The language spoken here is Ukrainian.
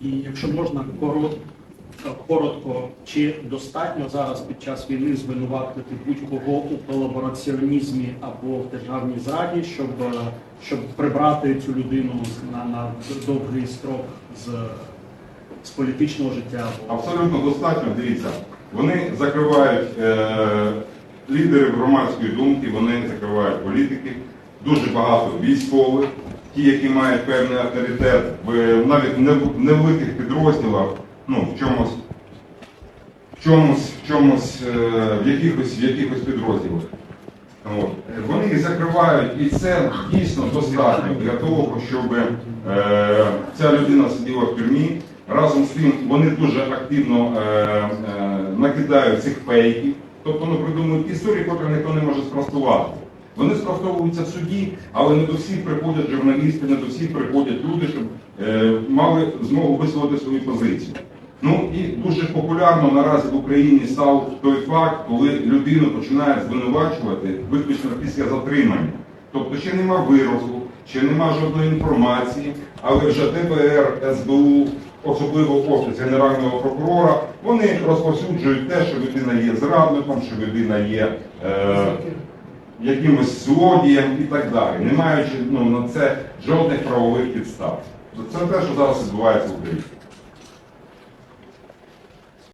І якщо можна коротко, чи достатньо зараз під час війни звинуватити будь-кого у колабораціонізмі або в державній зраді, щоб, щоб прибрати цю людину на, на довгий строк з, з політичного життя? Абсолютно достатньо. Дивіться, вони закривають е, лідерів громадської думки, вони закривають політиків, дуже багато військових, ті, які мають певний авторитет, навіть в невеликих підрозділах, ну в чомусь, в чомусь, в чомусь, е, в якихось, в якихось підрозділах. От. Вони закривають, і це дійсно достатньо для того, щоб е, ця людина сиділа в тюрмі. Разом з тим вони дуже активно е, е, накидають цих фейків, тобто вони придумують історії, котрі ніхто не може спростувати. Вони спростовуються в суді, але не до всіх приходять журналісти, не до всіх приходять люди, щоб е, мали змогу висловити свою позицію. Ну і дуже популярно наразі в Україні став той факт, коли людину починають звинувачувати виключно після затримання. Тобто ще нема вироку, ще нема жодної інформації, але вже ДБР, СБУ, особливо Офіс Генерального прокурора, вони розповсюджують те, що людина є зрадником, що людина є е, якимось злодієм і так далі, не маючи ну, на це жодних правових підстав. Це те, що зараз відбувається в Україні.